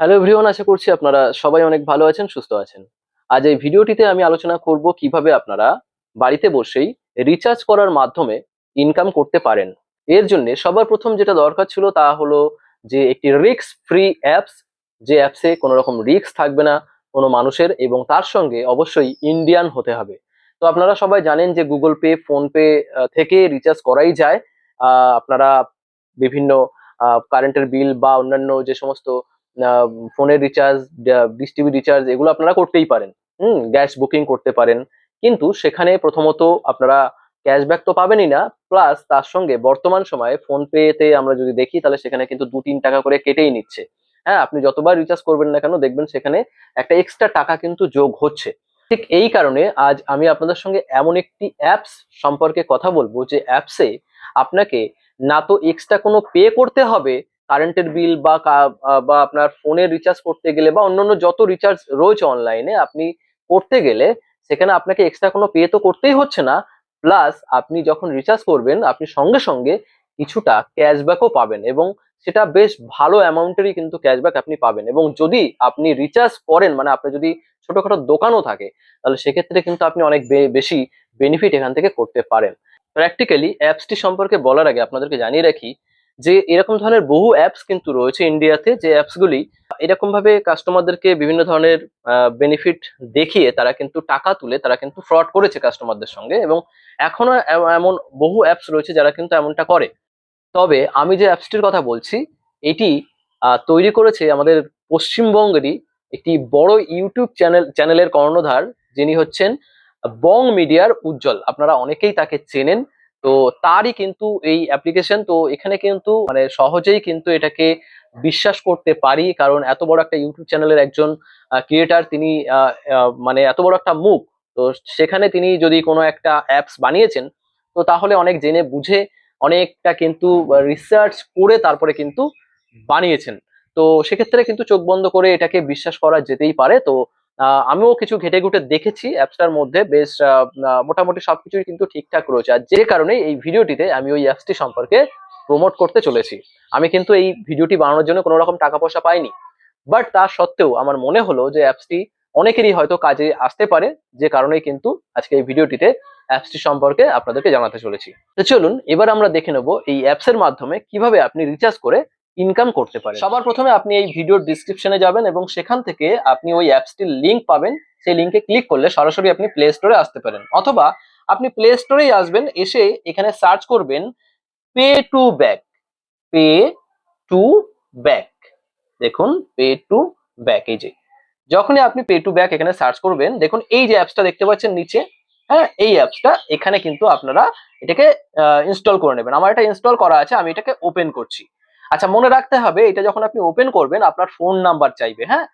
Hello everyone আশা করছি আপনারা সবাই অনেক ভালো আছেন, সুস্থ আছেন। আজ এই ভিডিওটিতে আমি আলোচনা করব কীভাবে আপনারা বাড়িতে বসেই রিচার্জ করার মাধ্যমে ইনকাম করতে পারেন। এর জন্য সবার প্রথম যেটা দরকার ছিল তা হলো যে একটি রিস্ক ফ্রি অ্যাপস যে অ্যাপসে কোনো রকম রিস্ক থাকবে না কোনো মানুষের এবং তার সঙ্গে অবশ্যই ইন্ডিয়ান হতে হবে। তো আপনারা সবাই জানেন যে গুগল পে ফোনপে থেকে রিচার্জ করাই যায়। আপনারা বিভিন্ন কারেন্টের বিল বা অন্যান্য যে সমস্ত ফোনের রিচার্জ ডিশ টিভি রিচার্জ এগুলো আপনারা করতেই পারেন। হুম, গ্যাস বুকিং করতে পারেন। কিন্তু সেখানে প্রথমত আপনারা ক্যাশব্যাক তো পাবেনই না প্লাস তার সঙ্গে বর্তমান সময়ে ফোন পেতে আমরা যদি দেখি, তাহলে সেখানে কিন্তু দু তিন টাকা করে কেটেই নিচ্ছে। হ্যাঁ আপনি যতবার রিচার্জ করবেন না কেন, দেখবেন সেখানে একটা এক্সট্রা টাকা কিন্তু যোগ হচ্ছে। ঠিক এই কারণে আজ আমি আপনাদের সঙ্গে এমন একটি অ্যাপস সম্পর্কে কথা বলব, যে অ্যাপসে আপনাকে না তো এক্সট্রা কোনো পে করতে হবে কারেন্টের বিল বা বা আপনার ফোনের রিচার্জ করতে গেলে বা অন্যান্য যত রিচার্জ রয়েছে অনলাইনে আপনি করতে গেলে সেখানে আপনাকে এক্সট্রা কোনো পে তো করতেই হচ্ছে না। প্লাস আপনি যখন রিচার্জ করবেন, আপনি সঙ্গে সঙ্গে কিছুটা ক্যাশব্যাকও পাবেন এবং সেটা বেশ ভালো অ্যামাউন্টেরই কিন্তু ক্যাশব্যাক আপনি পাবেন। এবং যদি আপনি রিচার্জ করেন মানে আপনার যদি ছোটখাটো দোকানও থাকে, তাহলে সেক্ষেত্রে কিন্তু আপনি অনেক বেশি বেনিফিট এখান থেকে করতে পারেন। প্র্যাকটিক্যালি অ্যাপসটি সম্পর্কে বলার আগে আপনাদেরকে জানিয়ে রাখি যে এরকম ধরনের বহু অ্যাপস কিন্তু রয়েছে ইন্ডিয়াতে যে অ্যাপসগুলি এরকম ভাবে কাস্টমারদেরকে বিভিন্ন ধরনের বেনিফিট দেখিয়ে তারা কিন্তু টাকা তুলে, তারা কিন্তু ফ্রড করেছে কাস্টমারদের সঙ্গে এবং এখনও এমন বহু অ্যাপস রয়েছে যারা কিন্তু এমনটা করে। তবে আমি যে অ্যাপসটির কথা বলছি, এটি তৈরি করেছে আমাদের পশ্চিমবঙ্গেরই একটি বড় ইউটিউব চ্যানেল চ্যানেলের কর্ণধার, যিনি হচ্ছেন বং মিডিয়ার উজ্জ্বল। আপনারা অনেকেই তাকে চেনেন। তো তারই কিন্তু এই অ্যাপ্লিকেশন তো এখানে কিন্তু মানে সহজেই কিন্তু এটাকে বিশ্বাস করতে পারি, কারণ এত বড় একটা ইউটিউব চ্যানেলের একজন ক্রিয়েটার তিনি মানে এত বড় একটা মুখ। তো সেখানে তিনি যদি কোনো একটা অ্যাপস বানিয়েছেন, তো তাহলে অনেক জেনে বুঝে অনেকটা কিন্তু রিসার্চ করে তারপরে কিন্তু বানিয়েছেন। তো সেক্ষেত্রে কিন্তু চোখ বন্ধ করে এটাকে বিশ্বাস করা যেতেই পারে। তো আমিও কিছু ঘেটে ঘুটে দেখেছি অ্যাপসটার মধ্যে, বেশ মোটামুটি সবকিছুই কিন্তু ঠিকঠাক রয়েছে। আর যে কারণে এই ভিডিওটিতে আমি ওই অ্যাপসটি সম্পর্কে প্রমোট করতে চলেছি। আমি কিন্তু এই ভিডিওটি বানানোর জন্য কোনো রকম টাকা পয়সা পাইনি। বাট তা সত্ত্বেও আমার মনে হলো যে অ্যাপসটি অনেকেরই হয়তো কাজে আসতে পারে, যে কারণেই কিন্তু আজকে এই ভিডিওটিতে অ্যাপসটি সম্পর্কে আপনাদেরকে জানাতে চলেছি। তো চলুন, এবার আমরা দেখে নেব এই অ্যাপসের মাধ্যমে কীভাবে আপনি রিচার্জ করে ইনকাম করতে পারেন। সবার প্রথমে আপনি এই ভিডিওর ডিসক্রিপশনে যাবেন এবং সেখান থেকে আপনি ওই অ্যাপসটির লিঙ্ক পাবেন। সেই লিংকে ক্লিক করলে সরাসরি আপনি প্লে স্টোরে আসতে পারেন। অথবা আপনি প্লে স্টোরেই আসবেন, এসে এখানে সার্চ করবেন pay to back pay to back দেখুন পে টু ব্যাক এই যে। যখনই আপনি পে টু ব্যাক এখানে সার্চ করবেন, দেখুন এই যে অ্যাপসটা দেখতে পাচ্ছেন নিচে হ্যাঁ? এই অ্যাপসটা এখানে কিন্তু আপনারা এটাকে ইনস্টল করে নেবেন। আমার এটা ইনস্টল করা আছে, আমি এটাকে ওপেন করছি। আচ্ছা মনে রাখতে হবে, এটা যখন আপনি ওপেন করবেন, আপনার ফোন নাম্বার চাইবে হ্যাঁ?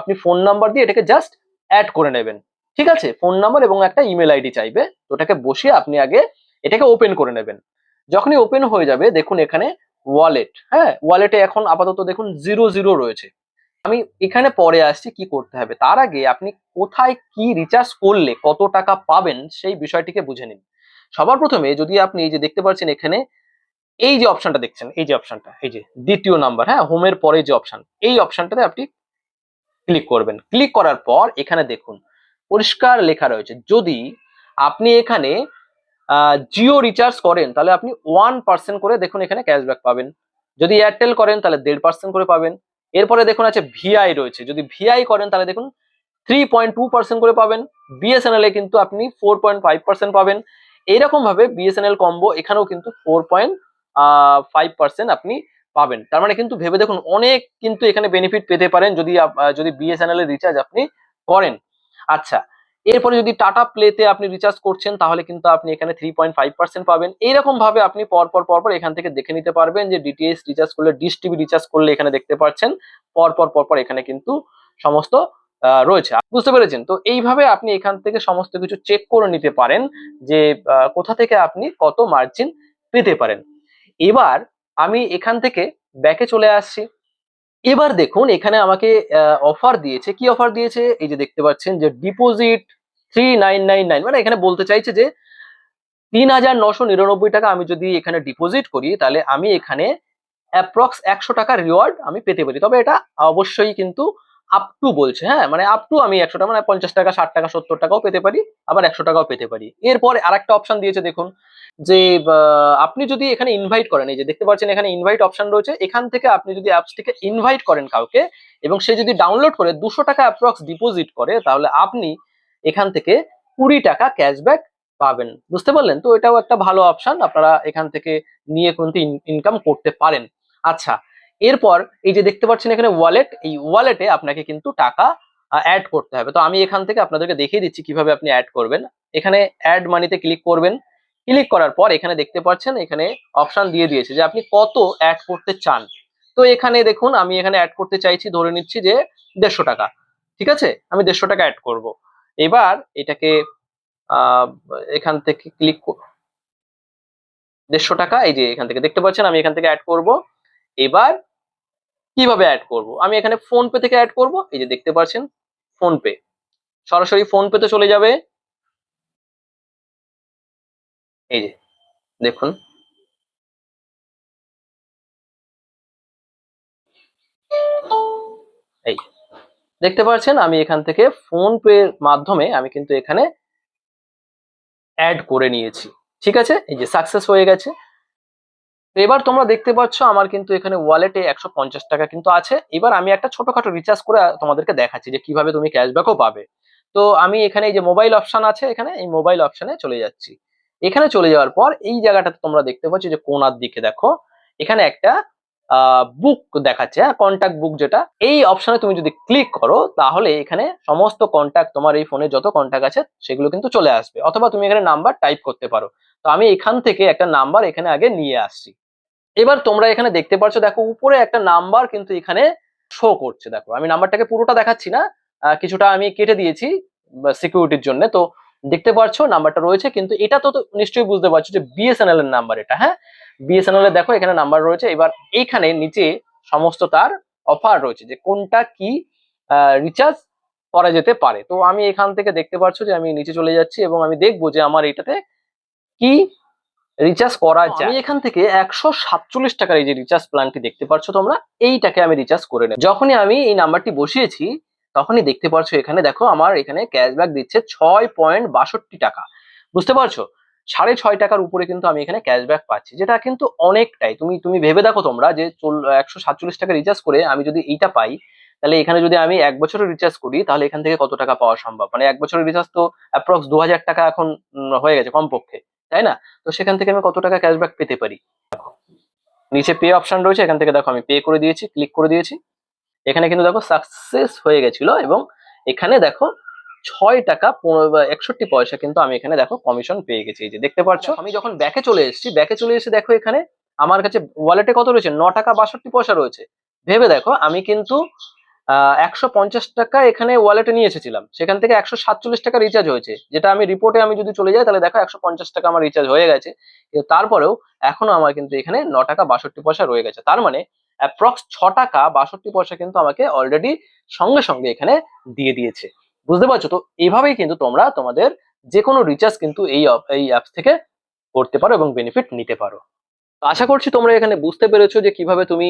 আপনি ফোন নাম্বার দিয়ে এটাকে জাস্ট অ্যাড করে নেবেন, ঠিক আছে? ফোন নাম্বার এবং একটা ইমেল আইডি চাইবে ওটাকে বসিয়ে আপনি আগে এটাকে ওপেন করে নেবেন। যখনই ওপেন হয়ে যাবে, দেখুন এখানে ওয়ালেট হ্যাঁ? ওয়ালেটে এখন আপাতত দেখুন জিরো জিরো রয়েছে। আমি এখানে পরে আসছি কি করতে হবে, তার আগে আপনি কোথায় কি রিচার্জ করলে কত টাকা পাবেন, সেই বিষয়টিকে বুঝে নিন। সবার প্রথমে যদি আপনি এই যে দেখতে পাচ্ছেন এখানে এই যে অপশনটা দেখছেন, এই যে অপশনটা এই যে দ্বিতীয় নাম্বার হ্যাঁ হোমের পরে যে অপশন এই অপশনটাতে আপনি ক্লিক করবেন। ক্লিক করার পর এখানে দেখুন, পরিষ্কার লেখা রয়েছে, যদি আপনি এখানে জিও রিচার্জ করেন, তাহলে আপনি ওয়ান পার্সেন্ট করে দেখুন এখানে ক্যাশব্যাক পাবেন। যদি এয়ারটেল করেন, তাহলে দেড় পার্সেন্ট করে পাবেন। এরপরে দেখুন আছে ভিআই রয়েছে, যদি ভিআই করেন, তাহলে দেখুন থ্রি পয়েন্ট টু পার্সেন্ট করে পাবেন। বিএসএনএল এ কিন্তু আপনি ফোর পয়েন্ট ফাইভ পার্সেন্ট পাবেন। এইরকম ভাবে বিএসএনএল কম্বো এখানেও কিন্তু ফোর পয়েন্ট ফাইভ পার্সেন্ট আপনি পাবেন। তার মানে কিন্তু ভেবে দেখুন, অনেক কিন্তু এখানে বেনিফিট পেতে পারেন যদি যদি বিএসএনএল এর রিচার্জ আপনি করেন। আচ্ছা এরপরে যদি টাটা প্লেতে আপনি রিচার্জ করছেন, তাহলে কিন্তু আপনি এখানে থ্রি পয়েন্ট ফাইভ পার্সেন্ট পাবেন। এইরকম ভাবে আপনি পরপর পরপর এখান থেকে দেখে নিতে পারবেন যে ডিটিএস রিচার্জ করলে ডিশ টিভি রিচার্জ করলে এখানে দেখতে পাচ্ছেন পরপর পরপর এখানে কিন্তু সমস্ত রয়েছে। বুঝতে পেরেছেন? তো এইভাবে আপনি এখান থেকে সমস্ত কিছু চেক করে নিতে পারেন যে কোথা থেকে আপনি কত মার্জিন পেতে পারেন। এবার আমি এখান থেকে ব্যাকে চলে আসছি। এবার দেখুন, এখানে আমাকে অফার দিয়েছে। কি অফার দিয়েছে? এই যে দেখতে পাচ্ছেন যে deposit three nine nine nine মানে এখানে বলতে চাইছে যে তিন হাজার নশো নিরানব্বই টাকা আমি যদি এখানে ডিপোজিট করি, তাহলে আমি এখানে অ্যাপ্রক্স একশো টাকা রিওয়ার্ড আমি পেতে পারি। তবে এটা অবশ্যই কিন্তু আপ টু বলছে হ্যাঁ? মানে আপ টু আমি একশো টাকা মানে পঞ্চাশ টাকা, ষাট টাকা, সত্তর টাকাও পেতে পারি, আবার একশো টাকাও পেতে পারি। এরপরে আরেকটা অপশন দিয়েছে, দেখুন, যে আপনি যদি এখানে ইনভাইট করেন, এই যে দেখতে পাচ্ছেন এখানে ইনভাইট অপশন রয়েছে, এখান থেকে আপনি যদি অ্যাপস থেকে ইনভাইট করেন কাউকে, এবং সে যদি ডাউনলোড করে দুশো টাকা অ্যাপ্রক্স ডিপোজিট করে, তাহলে আপনি এখান থেকে কুড়ি টাকা ক্যাশব্যাক পাবেন। বুঝতে পারলেন? তো এটাও একটা ভালো অপশন আপনারা এখান থেকে নিয়ে কিন্তু ইনকাম করতে পারেন। আচ্ছা এরপর এই যে দেখতে পাচ্ছেন এখানে ওয়ালেট এই ওয়ালেটে আপনাকে কিন্তু টাকা অ্যাড করতে হবে। তো আমি এখান থেকে আপনাদেরকে দেখিয়ে দিচ্ছি কীভাবে আপনি অ্যাড করবেন। এখানে অ্যাড মানিতে ক্লিক করবেন। ক্লিক করার পর এখানে দেখতে পাচ্ছেন এখানে অপশন দিয়ে দিয়েছে যে আপনি কত অ্যাড করতে চান। তো এখানে দেখুন, আমি এখানে অ্যাড করতে চাইছি, ধরে নিচ্ছি যে দেড়শো টাকা। ঠিক আছে? আমি দেড়শো টাকা অ্যাড করব। এবার এটাকে এখান থেকে ক্লিক দেড়শো টাকা, এই যে এখান থেকে দেখতে পাচ্ছেন, আমি এখান থেকে অ্যাড করব। এবার কীভাবে অ্যাড করব? আমি এখানে ফোন পে থেকে অ্যাড করব। এই যে দেখতে পাচ্ছেন ফোন পে সরাসরি ফোন পেতে চলে যাবে। এই যে, দেখুন। এই দেখতে পাচ্ছেন, আমি এখান থেকে ফোন পের মাধ্যমে আমি কিন্তু এখানে অ্যাড করে নিয়েছি। ঠিক আছে? এই যে সাকসেস হয়ে গেছে। তো এবার তোমরা দেখতে পাচ্ছ আমার কিন্তু এখানে ওয়ালেটে একশো পঞ্চাশ টাকা কিন্তু আছে। এবার আমি একটা ছোটখাটো রিচার্জ করে তোমাদেরকে দেখাচ্ছি যে কীভাবে তুমি ক্যাশব্যাকও পাবে। তো আমি এখানে এই যে মোবাইল অপশন আছে এখানে, এই মোবাইল অপশনে চলে যাচ্ছি। এখানে চলে যাওয়ার পর এই জায়গাটাতে তোমরা দেখতে পাচ্ছ যে কোনার দিকে দেখো, এখানে একটা বুক দেখাচ্ছে হ্যাঁ কন্ট্যাক্ট বুক যেটা। এই অপশনে তুমি যদি ক্লিক করো, তাহলে এখানে সমস্ত কন্ট্যাক্ট তোমার এই ফোনে যত কন্ট্যাক্ট আছে, সেগুলো কিন্তু চলে আসবে। অথবা তুমি এখানে নাম্বার টাইপ করতে পারো। তো আমি এখান থেকে একটা নাম্বার এখানে আগে নিয়ে আসছি। এবার তোমরা এখানে দেখতে পাচ্ছ দেখো উপরে একটা নাম্বার কিন্তু এখানে শো করছে, দেখো। আমি নাম্বারটাকে পুরোটা দেখাচ্ছি না কিছুটা আমি কেটে দিয়েছি সিকিউরিটির জন্য। তো দেখতে পাচ্ছ নাম্বারটা রয়েছে, কিন্তু এটা তো নিশ্চয়ই বুঝতে পারছ যে বিএসএনএল এর নাম্বার এটা হ্যাঁ? বিএসএনএল এর দেখো এখানে নাম্বার রয়েছে, এবার এইখানে নিচে সমস্ত তার অফার রয়েছে যে কোনটা কি রিচার্জ করা যেতে পারে। তো আমি এখান থেকে দেখতে পাচ্ছ যে আমি নিচে চলে যাচ্ছি এবং আমি দেখব যে আমার এটাতে কি রিচার্জ করা যায়। আমি এখান থেকে একশো সাতচল্লিশ টাকার এই যে রিচার্জ প্ল্যানটি দেখতে পাচ্ছ তোমরা এইটাকে আমি রিচার্জ করে নেব। যখনই আমি এই নাম্বারটি বসিয়েছি তখনই দেখতে পাচ্ছ এখানে দেখো আমার এখানে ক্যাশব্যাক দিচ্ছে ছয় পয়েন্ট বাষট্টি টাকা। বুঝতে পারছ? সাড়ে ছয় টাকার উপরে কিন্তু আমি এখানে ক্যাশব্যাক পাচ্ছি যেটা কিন্তু অনেকটাই। তুমি তুমি ভেবে দেখো তোমরা যে একশো সাতচল্লিশ টাকা রিচার্জ করে আমি যদি এইটা পাই তাহলে এখানে যদি আমি এক বছরের রিচার্জ করি তাহলে এখান থেকে কত টাকা পাওয়া সম্ভব? মানে এক বছরের রিচার্জ তো অ্যাপ্রক্স দু হাজার টাকা এখন হয়ে গেছে কমপক্ষে। তাই না? তো সেখান থেকে আমি কত টাকা ক্যাশব্যাক পেতে পারি? দেখো, নিচে পে অপশন রয়েছে, এখান থেকে দেখো আমি পে করে দিয়েছি ক্লিক করে দিয়েছি। এখানে কিন্তু দেখো সাকসেস হয়ে গেছিল এবং এখানে দেখো ছয় টাকা একষট্টি পয়সা কিন্তু আমি এখানে দেখো কমিশন পেয়ে গেছি। যে দেখতে পাচ্ছ আমি যখন ব্যাকে চলে এসেছি ব্যাকে চলে এসে দেখো এখানে আমার কাছে ওয়ালেটে কত রয়েছে? ন টাকা বাষট্টি পয়সা রয়েছে। ভেবে দেখো, আমি কিন্তু একশো পঞ্চাশ টাকা এখানে ওয়ালেটে নিয়ে এসেছিলাম। সেখান থেকে একশো সাতচল্লিশ টাকা রিচার্জ হয়েছে। যেটা আমি রিপোর্টে আমি যদি চলে যাই, তাহলে দেখো একশো পঞ্চাশ টাকা আমার রিচার্জ হয়ে গেছে। তারপরেও এখনও আমার কিন্তু এখানে ন টাকা বাষট্টি পয়সা রয়ে গেছে। তার মানে অ্যাপ্রক্স ছ টাকা বাষট্টি পয়সা কিন্তু আমাকে অলরেডি সঙ্গে সঙ্গে এখানে দিয়ে দিয়েছে। বুঝতে পারছ? তো এইভাবেই কিন্তু তোমরা তোমাদের যে কোনো রিচার্জ কিন্তু এই এই অ্যাপস থেকে করতে পারো এবং বেনিফিট নিতে পারো। আশা করছি তোমরা এখানে বুঝতে পেরেছ যে কীভাবে তুমি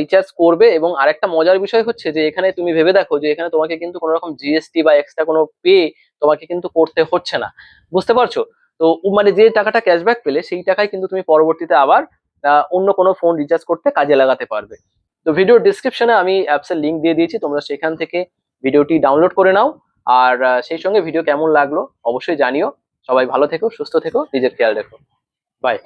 রিচার্জ করবে এবং আরেকটা মজার বিষয় হচ্ছে যে এখানে তুমি ভেবে দেখো যে এখানে তোমাকে কিন্তু কোনো রকম জিএসটি বা এক্সট্রা কোনো পে তোমাকে কিন্তু করতে হচ্ছে না। বুঝতে পারছ? তো মানে যে টাকাটা ক্যাশব্যাক পেলে সেই টাকায় কিন্তু তুমি পরবর্তীতে আবার অন্য কোনো ফোন রিচার্জ করতে কাজে লাগাতে পারবে। তো ভিডিওর ডিসক্রিপশনে আমি অ্যাপসের লিঙ্ক দিয়ে দিয়েছি, তোমরা সেখান থেকে ভিডিওটি ডাউনলোড করে নাও। আর সেই সঙ্গে ভিডিও কেমন লাগল অবশ্যই জানিও। সবাই ভালো থেকো, সুস্থ থেকো, নিজের খেয়াল রেখো। বাই